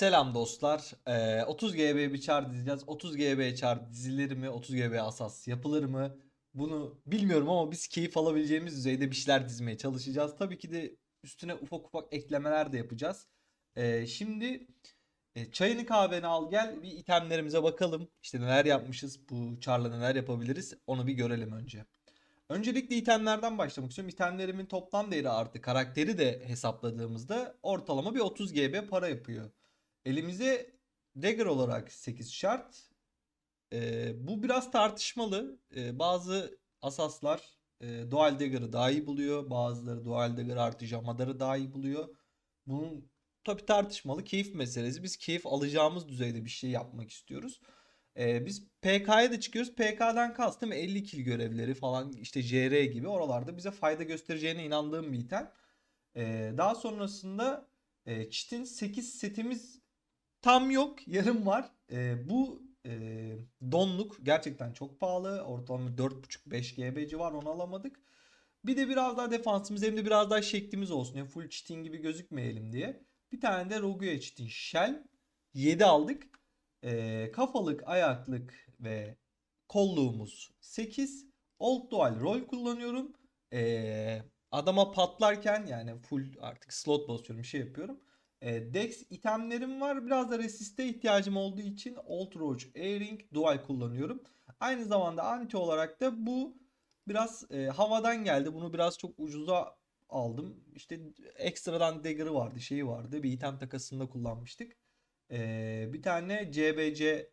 Selam dostlar. Ee, 30 GB bir çar dizeceğiz. 30 GB çar dizilir mi? 30 GB asas yapılır mı? Bunu bilmiyorum ama biz keyif alabileceğimiz düzeyde bir şeyler dizmeye çalışacağız. Tabii ki de üstüne ufak ufak eklemeler de yapacağız. Ee, şimdi e, çayını kahveni al gel bir itemlerimize bakalım. İşte neler yapmışız, bu çarla neler yapabiliriz onu bir görelim önce. Öncelikle itemlerden başlamak istiyorum. İtemlerimin toplam değeri artı karakteri de hesapladığımızda ortalama bir 30 GB para yapıyor. Elimize dagger olarak 8 şart. Ee, bu biraz tartışmalı. Ee, bazı asaslar e, dual dagger'ı daha iyi buluyor. Bazıları dual dagger artı jamadarı daha iyi buluyor. Bunun tabii tartışmalı. Keyif meselesi. Biz keyif alacağımız düzeyde bir şey yapmak istiyoruz. Ee, biz PK'ya da çıkıyoruz. PK'dan kastım 50 kill görevleri falan işte JR gibi oralarda bize fayda göstereceğine inandığım bir item. Ee, daha sonrasında e, Çit'in 8 setimiz tam yok. Yarım var. Ee, bu e, donluk gerçekten çok pahalı. Ortalama 4.5-5 GB civar onu alamadık. Bir de biraz daha defansımız hem de biraz daha şeklimiz olsun. Yani full cheating gibi gözükmeyelim diye. Bir tane de Rogue'ya cheating shell 7 aldık. Ee, kafalık, ayaklık ve kolluğumuz 8. Old Dual rol kullanıyorum. Ee, adama patlarken yani full artık slot basıyorum şey yapıyorum. Ee, Dex itemlerim var. Biraz da resiste ihtiyacım olduğu için Old Roach Airing Dual kullanıyorum. Aynı zamanda anti olarak da bu biraz e, havadan geldi. Bunu biraz çok ucuza aldım. İşte ekstradan dagger'ı vardı, şeyi vardı. Bir item takasında kullanmıştık. Ee, bir tane CBC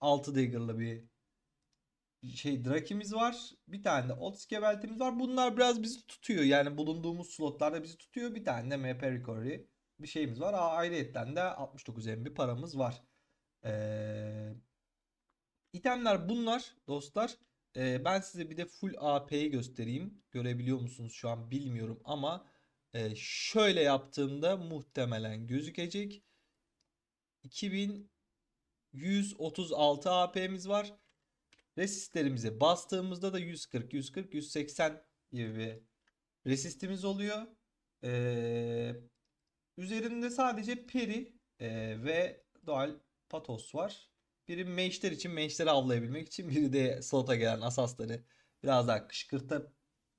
6 dagger'lı bir şey Draki'miz var. Bir tane de Otske beltimiz var. Bunlar biraz bizi tutuyor. Yani bulunduğumuz slotlarda bizi tutuyor. Bir tane de MP Recovery bir şeyimiz var. Aa, ayrıyetten de 69 MB paramız var. Ee, itemler bunlar dostlar. Ee, ben size bir de full AP'yi göstereyim. Görebiliyor musunuz şu an bilmiyorum ama e, şöyle yaptığımda muhtemelen gözükecek. 2136 AP'miz var. Resistlerimize bastığımızda da 140, 140, 180 gibi resistimiz oluyor. Ee, üzerinde sadece peri e, ve doğal patos var. Biri mage'ler için mage'leri avlayabilmek için biri de slota gelen asasları biraz daha kışkırtıp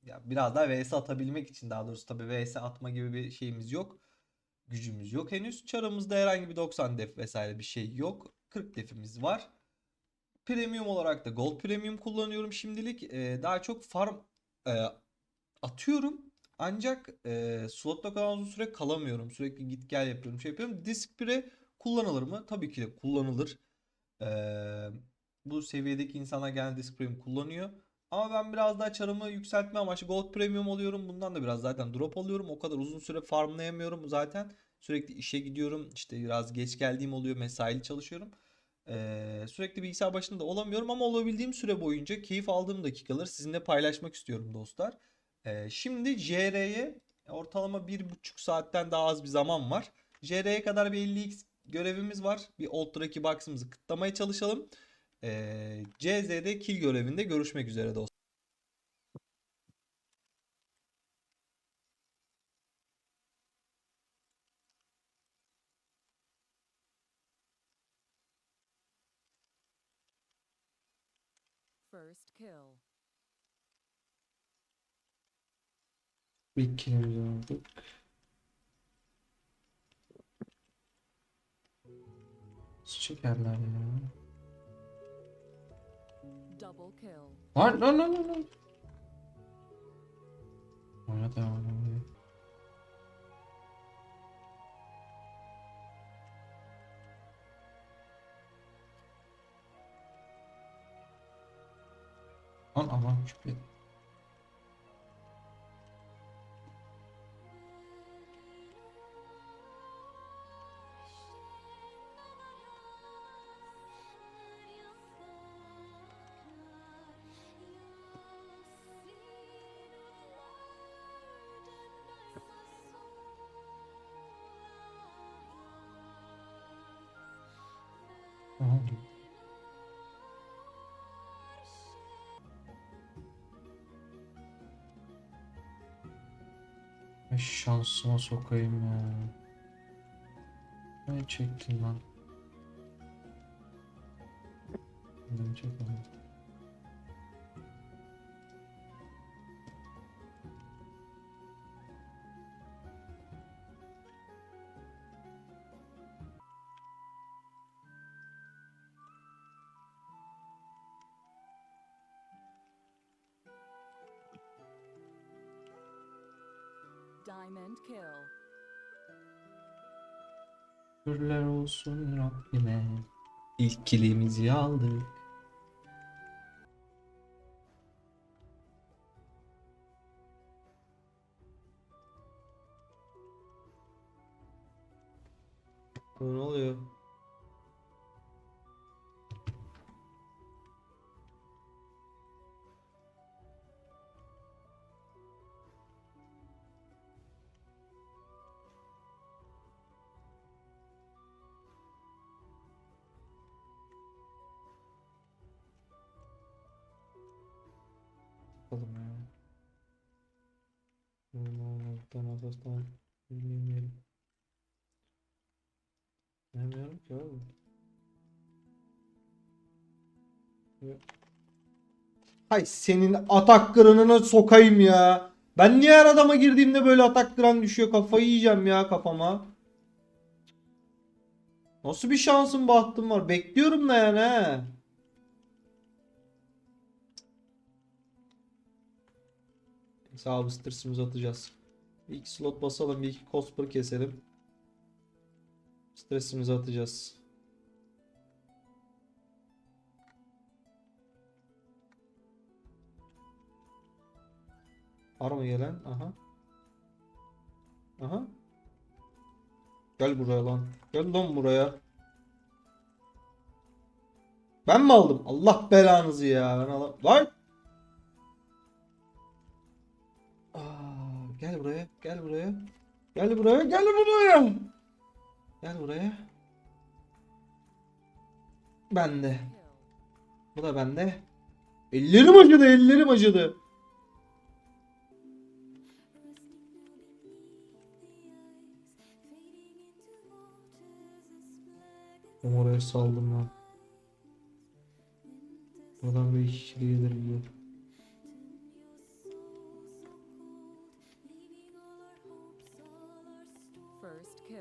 ya biraz daha vs atabilmek için daha doğrusu tabii vs atma gibi bir şeyimiz yok. Gücümüz yok henüz. Çarımızda herhangi bir 90 def vesaire bir şey yok. 40 defimiz var. Premium olarak da Gold Premium kullanıyorum şimdilik. Ee, daha çok farm e, atıyorum. Ancak e, slotta kadar uzun süre kalamıyorum. Sürekli git gel yapıyorum, şey yapıyorum. Disk 1'e kullanılır mı? Tabii ki de kullanılır. Ee, bu seviyedeki insanlar genelde Disk Premium kullanıyor. Ama ben biraz daha çarımı yükseltme amaçlı Gold Premium alıyorum. Bundan da biraz zaten drop alıyorum. O kadar uzun süre farmlayamıyorum zaten. Sürekli işe gidiyorum. İşte biraz geç geldiğim oluyor. Mesaili çalışıyorum. Ee, sürekli bilgisayar başında olamıyorum ama olabildiğim süre boyunca keyif aldığım dakikaları sizinle paylaşmak istiyorum dostlar. Ee, şimdi JR'ye ortalama 1,5 saatten daha az bir zaman var. JR'ye kadar bir 50x görevimiz var. Bir Old Draki Box'ımızı kıtlamaya çalışalım. Ee, CZ'de kill görevinde görüşmek üzere dostlar. First kill. İlk kilimizi aldık. Çekerler ya? Double kill. Lan lan lan lan. Oyna devam ediyor. Lan aman küpe. Şansıma sokayım ya. Ne çektin lan? Ne çektin? Diamond kill. Şükürler olsun Rabbime. İlk kilimizi aldık. Bakalım ya. Normalden asasdan bilmiyorum. Bilmiyorum ki abi. Ya. Hay senin atak kıranına sokayım ya. Ben niye her adama girdiğimde böyle atak kıran düşüyor kafayı yiyeceğim ya kafama. Nasıl bir şansım bahtım var. Bekliyorum da yani he. Sağ atacağız. Bir iki slot basalım, bir iki cosper keselim. Stresimizi atacağız. Var mı gelen? Aha. Aha. Gel buraya lan. Gel lan buraya. Ben mi aldım? Allah belanızı ya. Ben alam. Lan! Gel buraya. Gel buraya. Gel buraya. Gel buraya. Gel buraya. Bende. Bu da bende. Ellerim acıdı. Ellerim acıdı. Oraya saldım lan. Buradan bir iki kişi gelir First kill.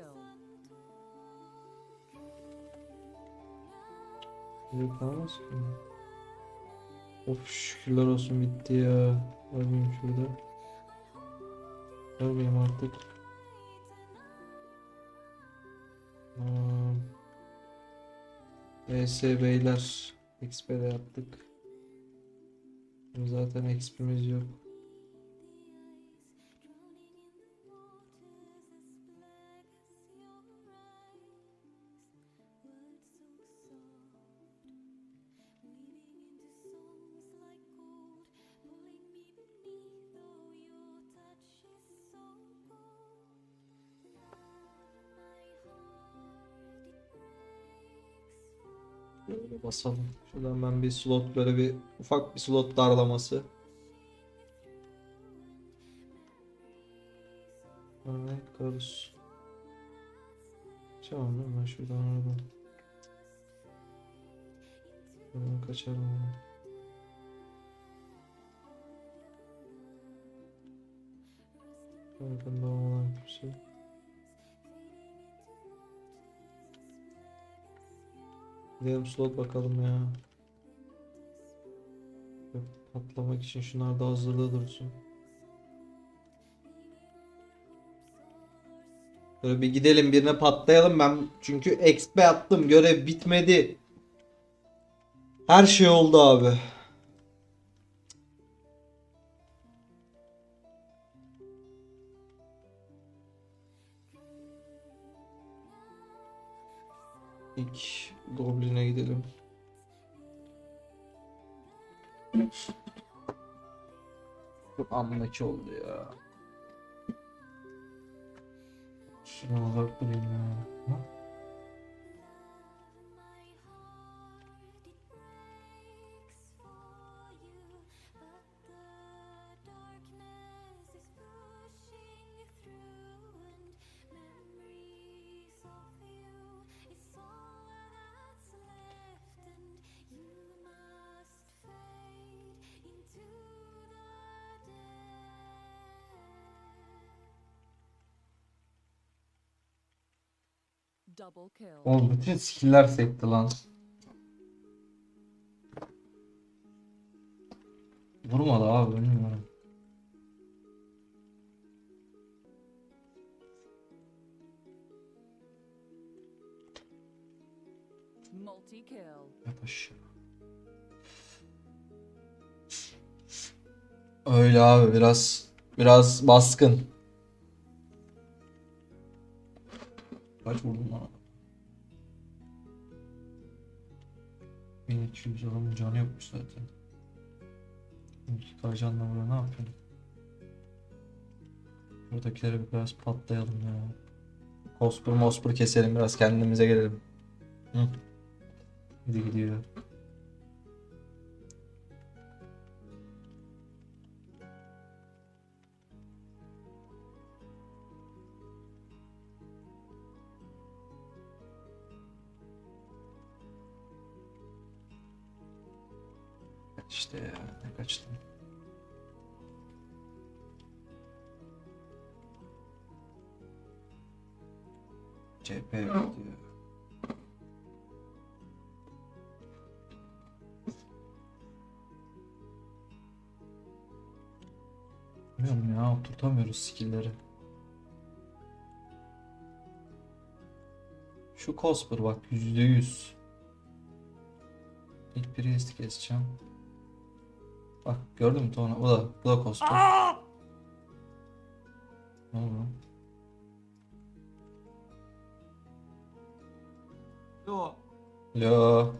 Yok kalmaz ki. Of şükürler olsun bitti ya. Ölmeyeyim şurada. Ölmeyeyim artık. Aa. ES beyler. XP de yaptık. Zaten XP'miz yok. Basalım. Şuradan ben bir slot böyle bir ufak bir slot darlaması. Evet, Karus. Tamam mi? Ben şuradan oradan. Buradan kaçarım ama. Yakında olan kimse. Gidelim slot bakalım ya. Patlamak için şunlar da hazırda dursun. Böyle bir gidelim birine patlayalım ben çünkü XP attım görev bitmedi. Her şey oldu abi. İlk Goblin'e gidelim. Çok anlaki oldu ya. Şuna bak durayım ya. Oğlum bütün skill'ler sekti lan. Vurmadı abi bilmiyorum. Multi kill. Yat aşağı. Öyle abi biraz biraz baskın. Kaç vurdum lan? 1200 adamın canı yokmuş zaten. 2 canla burada ne yapıyorsun? Buradakileri biraz patlayalım ya. Kospur mospur keselim biraz kendimize gelelim. Hadi gidiyor. İşte ya ne kaçtım. CHP diyor. Bilmiyorum ya oturtamıyoruz skill'leri. Şu Cosper bak yüzde yüz. İlk Priest keseceğim. Bak gördün mü Tona? Bu da, bu da Cosper. Ne oldu? lan? Lo.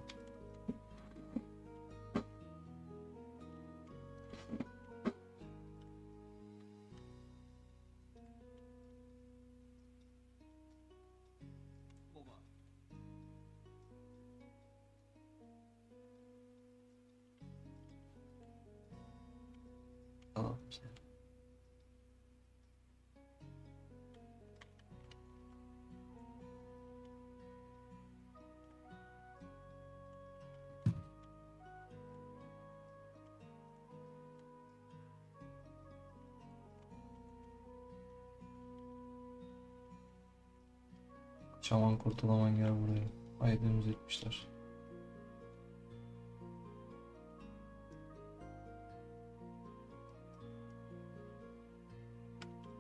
Şaman kurtulaman gel buraya. Aydınımız etmişler.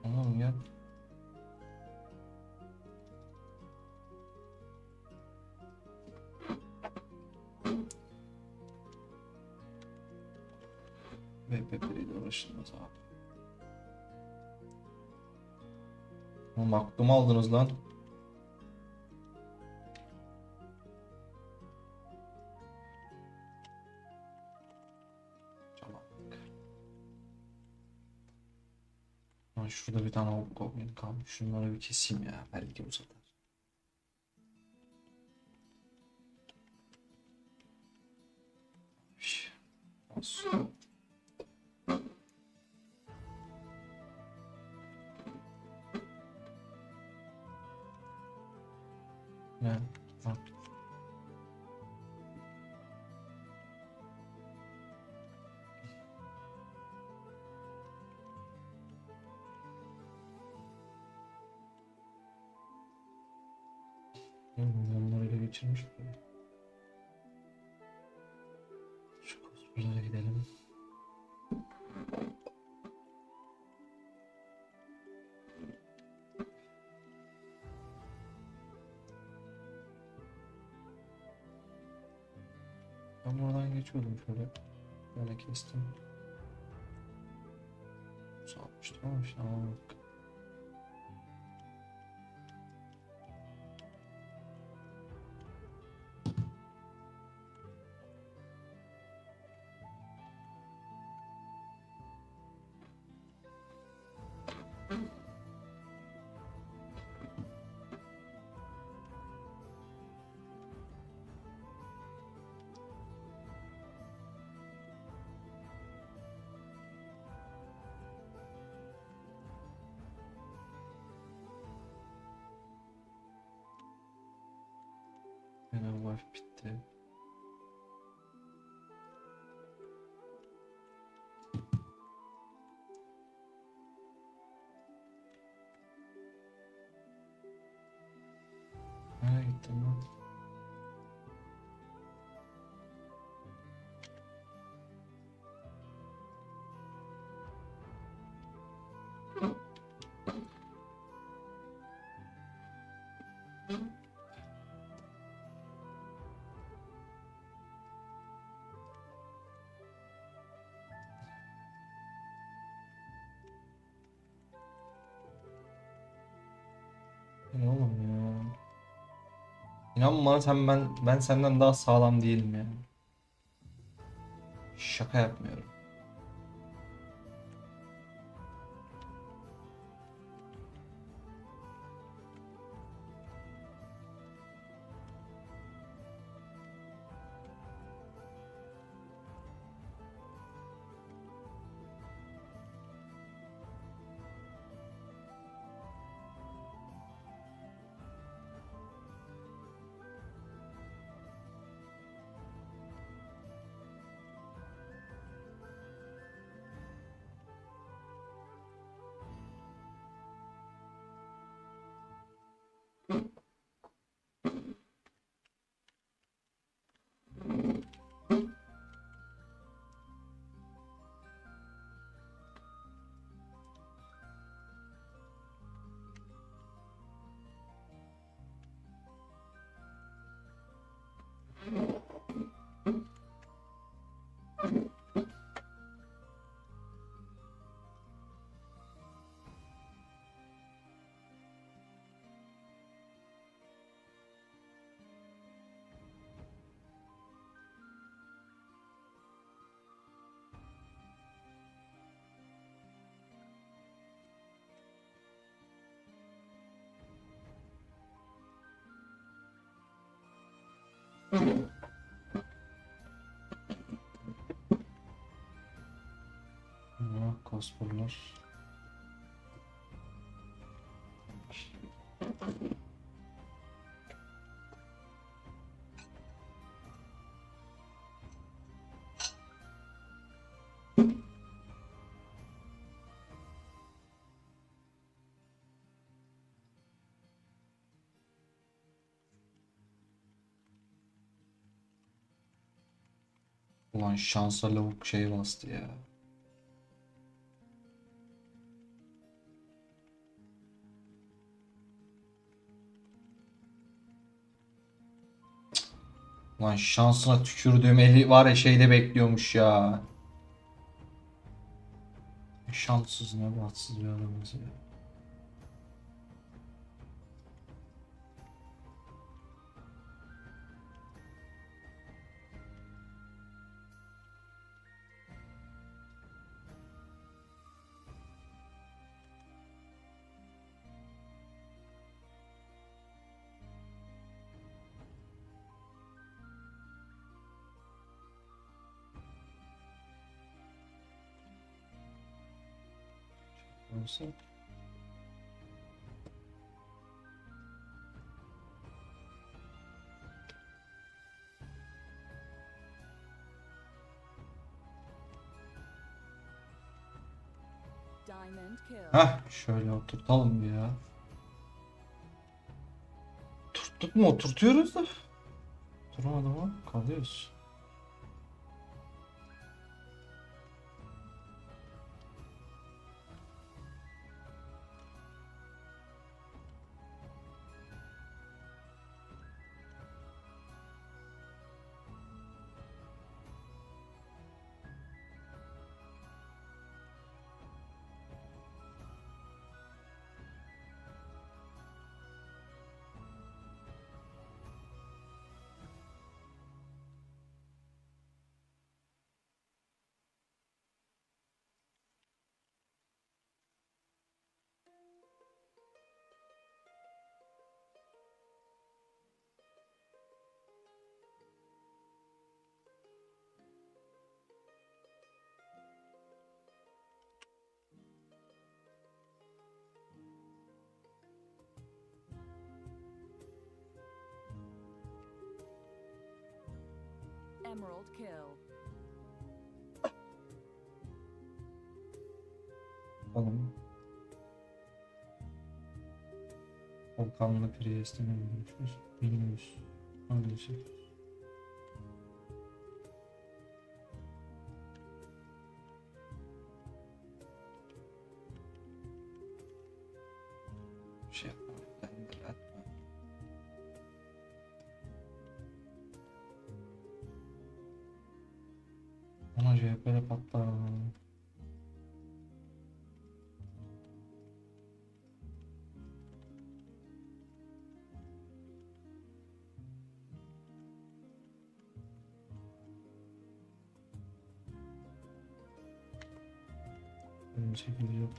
Tamam gel. VPP ile uğraşılmaz abi. Oğlum aldınız lan. Şurada bir tane goblin kalmış. Şunları bir keseyim ya. Belki uzatar. Şş, olsun. Geçirmiş mi? Şu kozbolara gidelim. Ben buradan geçiyordum şöyle. Böyle kestim. Sapmıştım ama işte anlamadık. Yine wife bitti. İnan bana sen ben ben senden daha sağlam değilim ya. Şaka yapmıyorum. Kasparlar. Ulan şansa lavuk şey bastı ya. Lan şansına tükürdüğüm eli var ya şeyde bekliyormuş ya. Şanssız ne bahtsız bir adamız ya. Kill. Heh şöyle oturtalım ya. Oturttuk mu? Oturtuyoruz da. Duramadı mı? Kalıyoruz. Emerald kill. Bakalım. Volkan'la Priest'e ne görüşürüz? Bilmiyorum. bir Ana CHP'de patlar. Şekilde yok.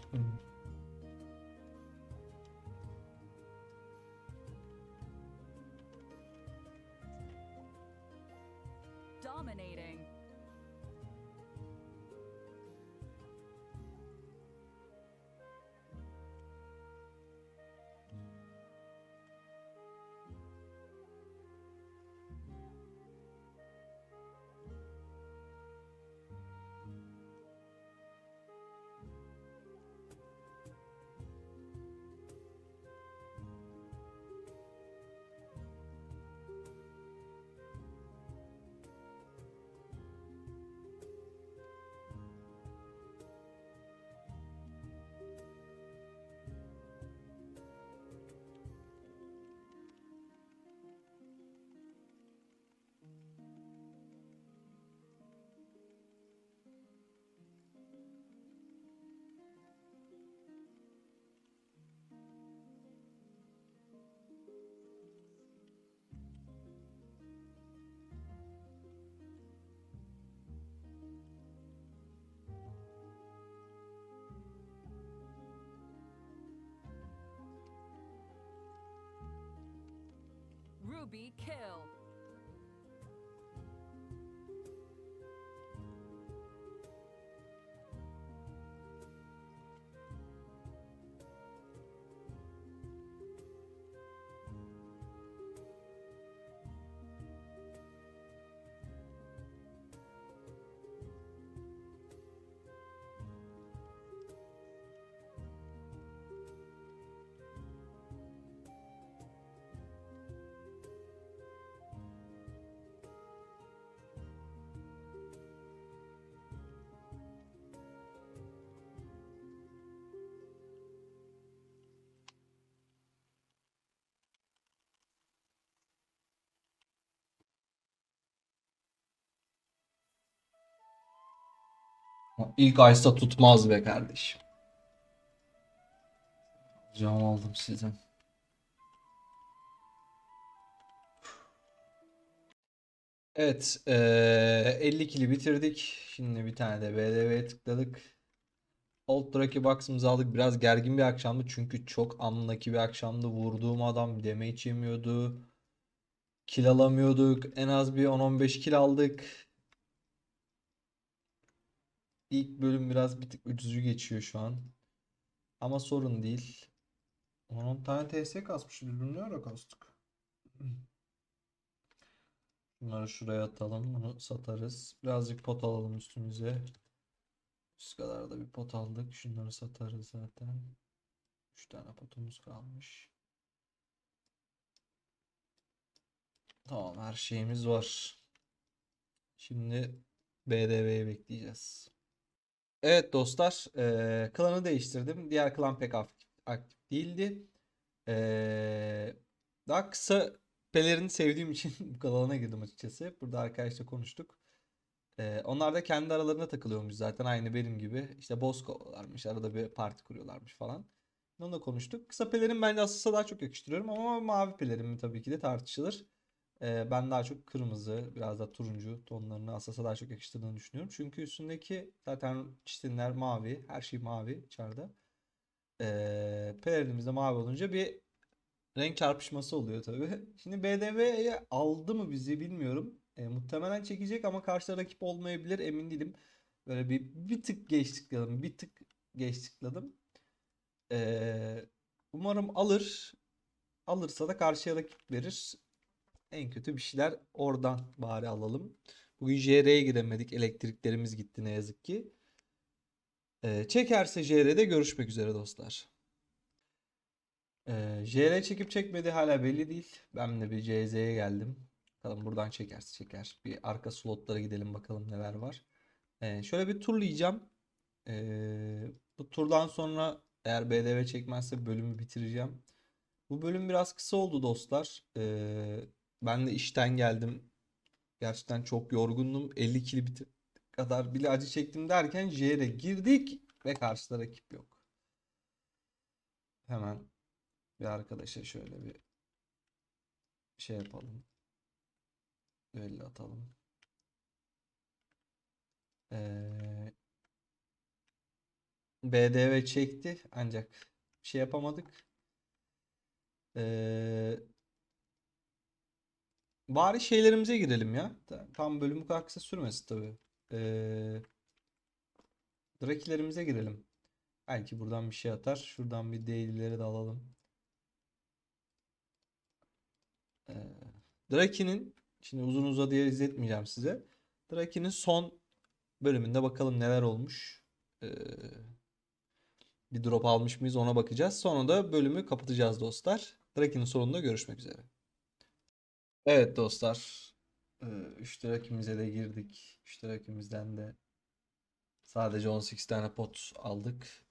Ruby kill. İlk Ice'da tutmaz be kardeşim. Cam aldım sizden. Evet, eee 50 kili bitirdik. Şimdi bir tane de BDV'ye tıkladık. Old Draki Box'ımızı aldık. Biraz gergin bir akşamdı çünkü çok anlaki bir akşamdı. Vurduğum adam damage yemiyordu. Kill alamıyorduk. En az bir 10-15 kill aldık. İlk bölüm biraz bir tık üzücü geçiyor şu an. Ama sorun değil. 10 tane TS kasmışız. Biz bunu ne ara kastık? Bunları şuraya atalım. Bunu satarız. Birazcık pot alalım üstümüze. Üst kadar da bir pot aldık. Şunları satarız zaten. 3 tane potumuz kalmış. Tamam her şeyimiz var. Şimdi BDV'yi bekleyeceğiz. Evet dostlar, eee, klanı değiştirdim. Diğer klan pek aktif, değildi. Eee, daha kısa pelerini sevdiğim için bu kanalına girdim açıkçası. Burada arkadaşla konuştuk. Eee, onlar da kendi aralarında takılıyormuş zaten aynı benim gibi. İşte kovalarmış, arada bir parti kuruyorlarmış falan. Onunla konuştuk. Kısa pelerin bence Assas'a daha çok yakıştırıyorum ama mavi pelerin tabii ki de tartışılır. Ee, ben daha çok kırmızı, biraz da turuncu tonlarını Assas'a daha çok yakıştırdığını düşünüyorum. Çünkü üstündeki zaten çitinler mavi, her şey mavi içeride. Ee, pelerinimiz de mavi olunca bir renk çarpışması oluyor tabii. Şimdi BDV'ye aldı mı bizi bilmiyorum. Ee, muhtemelen çekecek ama karşı rakip olmayabilir emin değilim. Böyle bir bir tık geç tıkladım, bir tık geç tıkladım. Ee, umarım alır. Alırsa da karşıya rakip verir. En kötü bir şeyler oradan bari alalım. Bugün JR'ye giremedik. Elektriklerimiz gitti ne yazık ki. Ee, çekerse JR'de görüşmek üzere dostlar. Ee, JR çekip çekmedi hala belli değil. Ben de bir CZ'ye geldim. Bakalım buradan çekerse çeker. Bir arka slotlara gidelim bakalım neler var. Ee, şöyle bir turlayacağım. Ee, bu turdan sonra eğer BDV çekmezse bölümü bitireceğim. Bu bölüm biraz kısa oldu dostlar. Ee, ben de işten geldim. Gerçekten çok yorgundum. 50 kilobit kadar bile acı çektim derken JR'e girdik ve karşıda rakip yok. Hemen bir arkadaşa şöyle bir şey yapalım. Böyle atalım. Ee, BDV çekti ancak bir şey yapamadık. Ee, bari şeylerimize girelim ya. Ta- Tam bölüm bu kadar kısa sürmesin tabii. Ee, Drakilerimize girelim. Belki buradan bir şey atar. Şuradan bir daily'leri de alalım. Ee, Draki'nin şimdi uzun uzadıya izletmeyeceğim size. Draki'nin son bölümünde bakalım neler olmuş. Ee, bir drop almış mıyız ona bakacağız. Sonra da bölümü kapatacağız dostlar. Draki'nin sonunda görüşmek üzere. Evet dostlar. 3 Draki'mize de girdik. 3 Draki'mizden de sadece 18 tane pot aldık.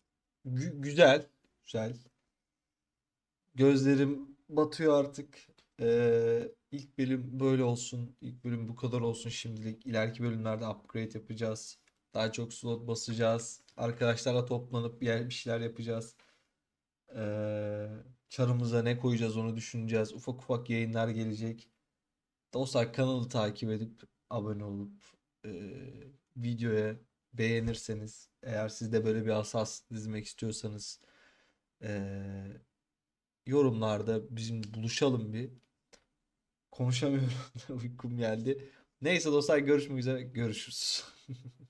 Gü- güzel. Güzel. Gözlerim batıyor artık. Ee, ilk bölüm böyle olsun. İlk bölüm bu kadar olsun şimdilik. İleriki bölümlerde upgrade yapacağız. Daha çok slot basacağız. Arkadaşlarla toplanıp yer- bir şeyler yapacağız. Ee, çarımıza ne koyacağız onu düşüneceğiz. Ufak ufak yayınlar gelecek. Dostlar kanalı takip edip abone olup e, videoya beğenirseniz eğer siz de böyle bir asas dizmek istiyorsanız e, yorumlarda bizim buluşalım bir. Konuşamıyorum. Uykum geldi. Neyse dostlar görüşmek üzere. Görüşürüz.